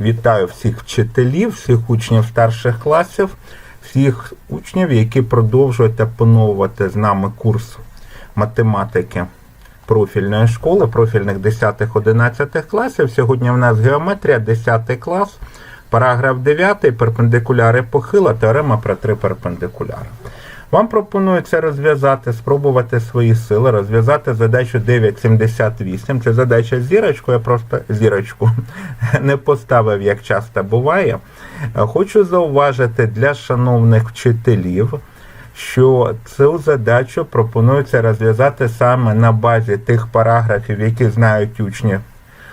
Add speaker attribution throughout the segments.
Speaker 1: Вітаю всіх вчителів, всіх учнів старших класів, всіх учнів, які продовжують опановувати з нами курс математики профільної школи, профільних 10-11 класів. Сьогодні в нас геометрія, 10 клас, параграф 9, перпендикуляри похила, теорема про три перпендикуляри. Вам пропонується розв'язати, спробувати свої сили, розв'язати задачу 978. Це задача з зірочкою, я просто зірочку не поставив, як часто буває. Хочу зауважити для шановних вчителів, що цю задачу пропонується розв'язати саме на базі тих параграфів, які знають учні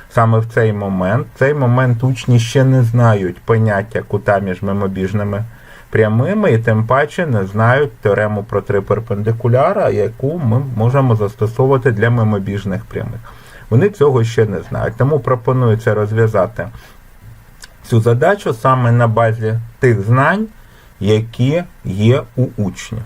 Speaker 1: саме в цей момент. В цей момент учні ще не знають поняття кута між мимобіжними прямими і тим паче не знають теорему про три перпендикуляра, яку ми можемо застосовувати для мимобіжних прямих. Вони цього ще не знають. Тому пропонується розв'язати цю задачу саме на базі тих знань, які є у учнів.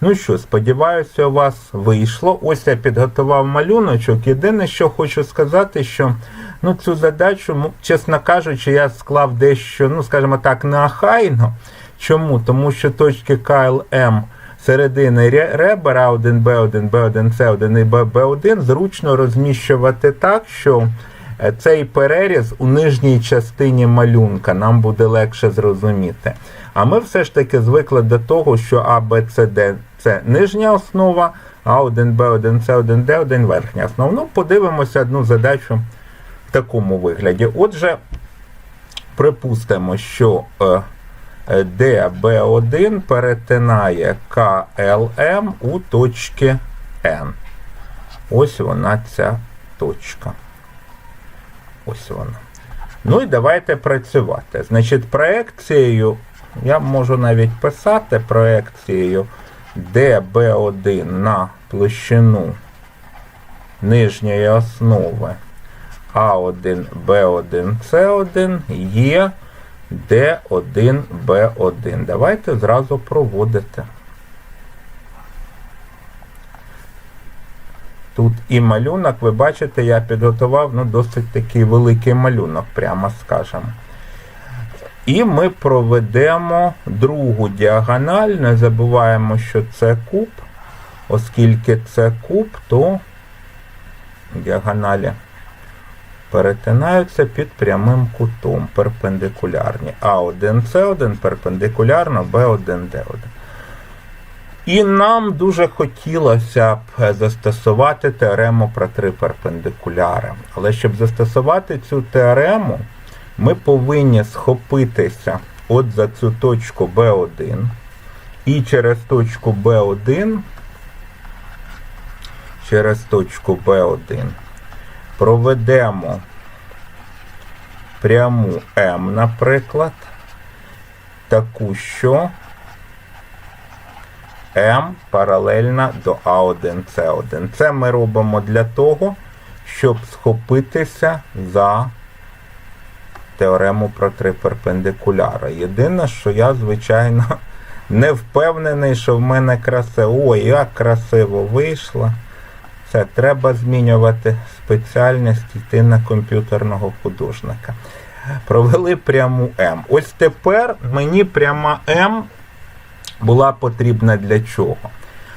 Speaker 1: Ну що, сподіваюся, у вас вийшло. Ось я підготував малюночок. Єдине, що хочу сказати, що ну, цю задачу, чесно кажучи, я склав дещо, ну, скажімо так, неахайно. Чому? Тому що точки КЛМ середини ре- А1, Б1, Б1, С1 і Б1 зручно розміщувати так, що е, цей переріз у нижній частині малюнка нам буде легше зрозуміти. А ми все ж таки звикли до того, що А, Б, С, Д це нижня основа, А1, Б1, С1, Д1 верхня основа. Ну, подивимося одну задачу в такому вигляді. Отже, припустимо, що е, е, ДБ1 перетинає КЛМ у точці N. Ось вона ця точка. Ось вона. Ну і давайте працювати. Значить, проекцією, я можу навіть писати проекцією ДБ1 на площину нижньої основи А1, Б1, С1 є Д1, Б1. Давайте зразу проводити. Тут і малюнок, ви бачите, я підготував ну, досить такий великий малюнок, прямо скажемо. І ми проведемо другу діагональ. Не забуваємо, що це куб. Оскільки це куб, то діагоналі перетинаються під прямим кутом перпендикулярні. А1, С1 перпендикулярно Б1, Д1. І нам дуже хотілося б застосувати теорему про три перпендикуляри. Але щоб застосувати цю теорему, ми повинні схопитися от за цю точку B1 і через точку B1, через точку B1 проведемо пряму М, наприклад, таку, що М паралельна до А1С1. Це ми робимо для того, щоб схопитися за теорему про три перпендикуляри. Єдине, що я, звичайно, не впевнений, що в мене красиво. Ой, як красиво вийшло. Це треба змінювати спеціальність, йти на комп'ютерного художника. Провели пряму М. Ось тепер мені пряма М була потрібна для чого?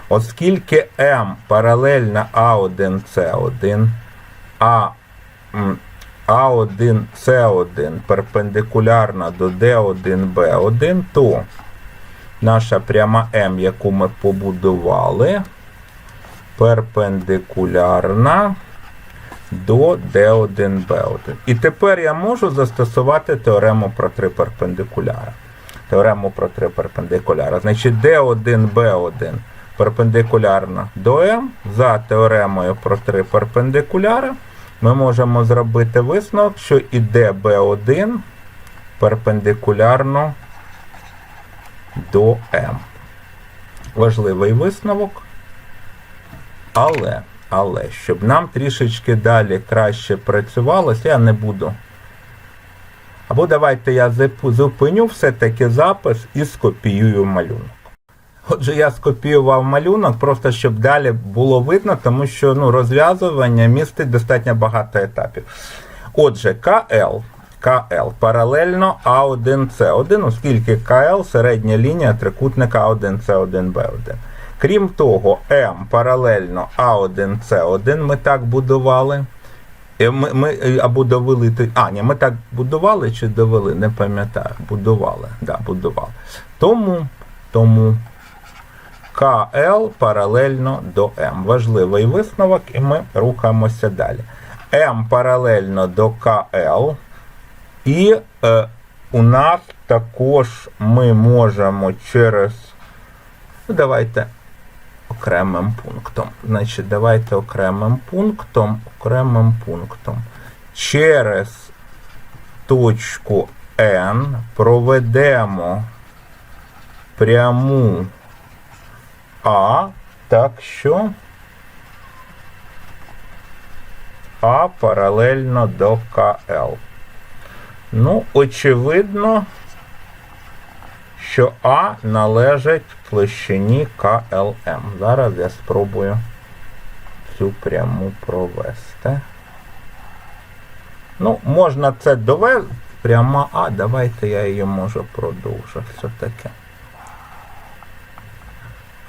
Speaker 1: Оскільки М паралельна А1, С1, А А1, С1 перпендикулярна до Д1, Б1, то наша пряма М, яку ми побудували, перпендикулярна до D1, B1. І тепер я можу застосувати теорему про три перпендикуляри. Теорему про три перпендикуляри. Значить, D1, B1 перпендикулярна до М. За теоремою про три перпендикуляри ми можемо зробити висновок, що і DB1 перпендикулярно до М. Важливий висновок. Але, але, щоб нам трішечки далі краще працювалося, я не буду. Або давайте я зупиню все-таки запис і скопіюю малюнок. Отже, я скопіював малюнок, просто щоб далі було видно, тому що ну, розв'язування містить достатньо багато етапів. Отже, КЛ КЛ паралельно А1С1, оскільки КЛ середня лінія трикутника А1С1Б1. Крім того, М паралельно А1С1 ми так будували. Е, Ми, ми, е, або довели А, ні, ми так будували чи довели, не пам'ятаю. Будували. Да, будували. Тому, тому КЛ паралельно до М. Важливий висновок, і ми рухаємося далі. М паралельно до КЛ. І е, у нас також ми можемо через. Ну, давайте окремим пунктом. Значить, давайте окремим пунктом, окремим пунктом. Через точку N проведемо пряму А, так що А паралельно до КЛ. Ну, очевидно, що А належить площині КЛМ. Зараз я спробую цю пряму провести. Ну, можна це довести. Пряма А, давайте я її можу продовжу все-таки.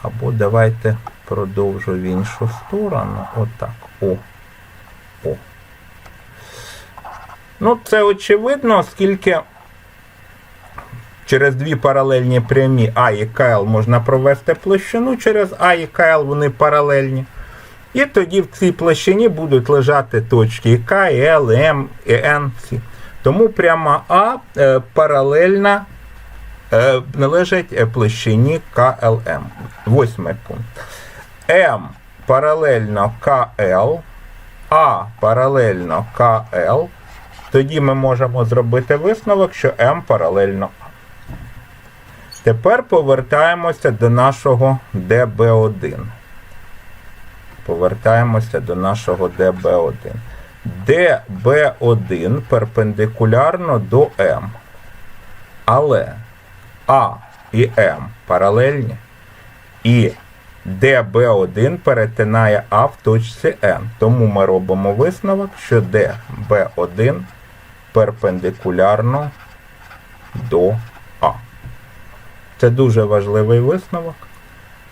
Speaker 1: Або давайте продовжу в іншу сторону. Отак. О. О. Ну, це очевидно, оскільки через дві паралельні прямі А і КЛ можна провести площину, через А і КЛ вони паралельні. І тоді в цій площині будуть лежати точки К, і Л, і М, і Н. Тому пряма А е, паралельна е, належить е, площині КЛМ. Восьмий пункт. М паралельно КЛ, А паралельно КЛ. Тоді ми можемо зробити висновок, що М паралельно А. Тепер повертаємося до нашого ДБ1. Повертаємося до нашого ДБ1. ДБ1 перпендикулярно до М. Але А і М паралельні. І ДБ1 перетинає А в точці N. Тому ми робимо висновок, що ДБ1 перпендикулярно до А. Це дуже важливий висновок.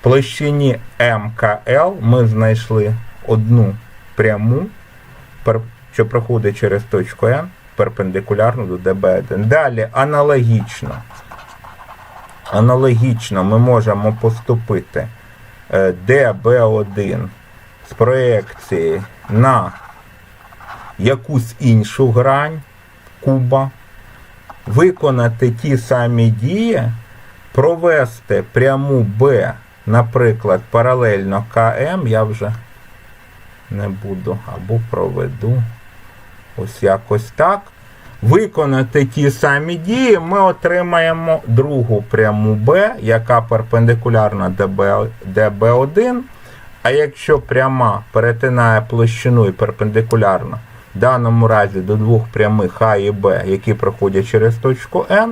Speaker 1: В площині МКЛ ми знайшли одну пряму, що проходить через точку N перпендикулярно до ДБ1. Далі аналогічно. Аналогічно ми можемо поступити е, ДБ1 з проекції на якусь іншу грань куба, виконати ті самі дії, провести пряму Б, наприклад, паралельно КМ, я вже не буду або проведу ось якось так. Виконати ті самі дії, ми отримаємо другу пряму Б, яка перпендикулярна ДБ, ДБ1. А якщо пряма перетинає площину і перпендикулярно в даному разі до двох прямих А і Б, які проходять через точку N,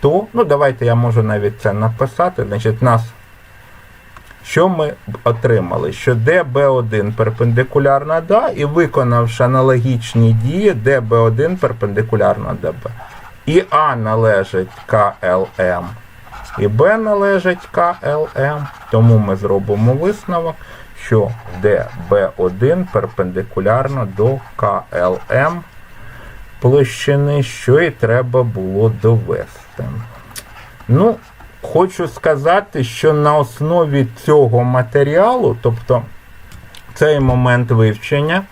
Speaker 1: то, ну давайте я можу навіть це написати. Значить, нас що ми отримали? Що ДБ1 перпендикулярно до А, і виконавши аналогічні дії, ДБ1 перпендикулярно ДБ. І А належить КЛМ, і Б належить КЛМ. Тому ми зробимо висновок, що ДБ1 перпендикулярно до КЛМ площини, що і треба було довести. Ну, хочу сказати, що на основі цього матеріалу, тобто цей момент вивчення,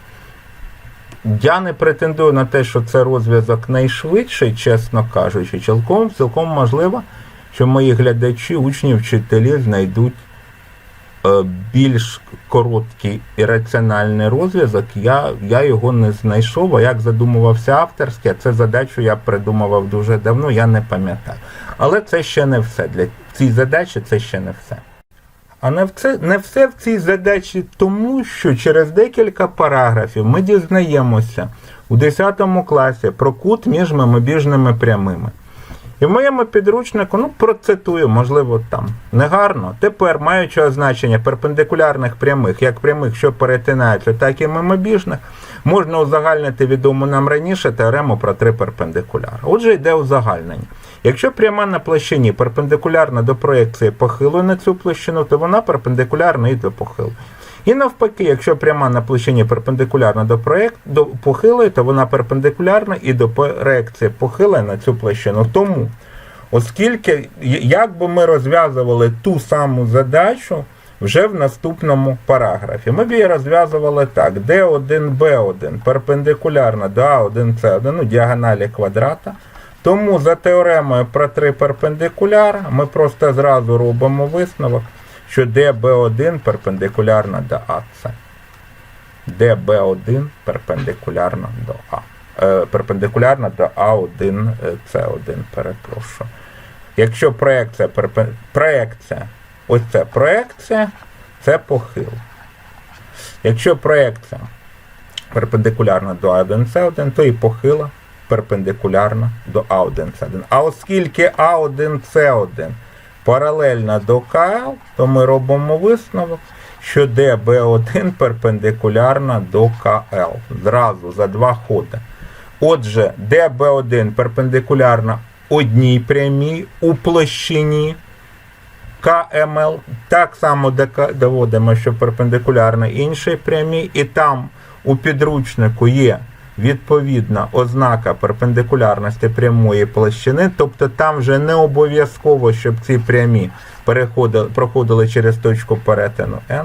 Speaker 1: я не претендую на те, що це розв'язок найшвидший, чесно кажучи. Цілком, цілком можливо, що мої глядачі, учні, вчителі знайдуть більш короткий і раціональний розв'язок. Я, я його не знайшов, а як задумувався авторський, а це задачу я придумував дуже давно, я не пам'ятаю. Але це ще не все. Для цієї задачі це ще не все. А не все, не все в цій задачі тому, що через декілька параграфів ми дізнаємося у 10 класі про кут між мимобіжними прямими. І в моєму підручнику, ну, процитую, можливо, там негарно. Тепер, маючи означення перпендикулярних прямих, як прямих, що перетинаються, так і мимобіжних, можна узагальнити відому нам раніше теорему про три перпендикуляри. Отже, йде узагальнення. Якщо пряма на площині перпендикулярна до проєкції похилу на цю площину, то вона перпендикулярна і до похилу. І навпаки, якщо пряма на площині перпендикулярна до проєкт, до похилої, то вона перпендикулярна і до проекції похилої на цю площину. Тому, оскільки як би ми розв'язували ту саму задачу вже в наступному параграфі, ми б її розв'язували так: D1, B1 перпендикулярна до A1, C1, ну, діагоналі квадрата. Тому за теоремою про три перпендикуляри ми просто зразу робимо висновок, що DB1 перпендикулярна до АС. DB1 перпендикулярна до А. Е, перпендикулярна до А1, е, С1, перепрошую. Якщо проекція, перпе- проекція, ось це проекція, це похил. Якщо проекція перпендикулярна до А1, С1, то і похила перпендикулярна до А1, С1. А оскільки А1, С1 паралельна до КЛ, то ми робимо висновок, що ДБ1 перпендикулярна до КЛ. Зразу за два ходи. Отже, ДБ1 перпендикулярна одній прямій у площині КМЛ. Так само доводимо, що перпендикулярна іншій прямій, і там у підручнику є відповідна ознака перпендикулярності прямої площини, тобто там вже не обов'язково, щоб ці прямі переходили, проходили через точку перетину N.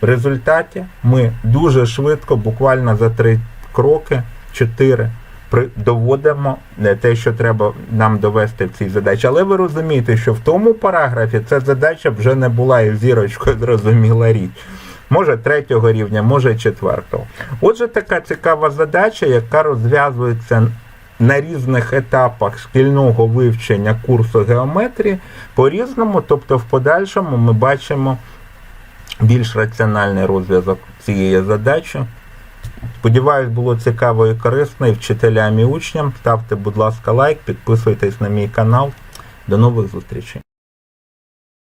Speaker 1: В результаті ми дуже швидко, буквально за три кроки, чотири, при- доводимо не те, що треба нам довести в цій задачі. Але ви розумієте, що в тому параграфі ця задача вже не була і зірочкою зрозуміла річ. Може третього рівня, може четвертого. Отже, така цікава задача, яка розв'язується на різних етапах шкільного вивчення курсу геометрії по-різному, тобто в подальшому ми бачимо більш раціональний розв'язок цієї задачі. Сподіваюсь, було цікаво і корисно і вчителям і учням. Ставте, будь ласка, лайк, підписуйтесь на мій канал. До нових зустрічей.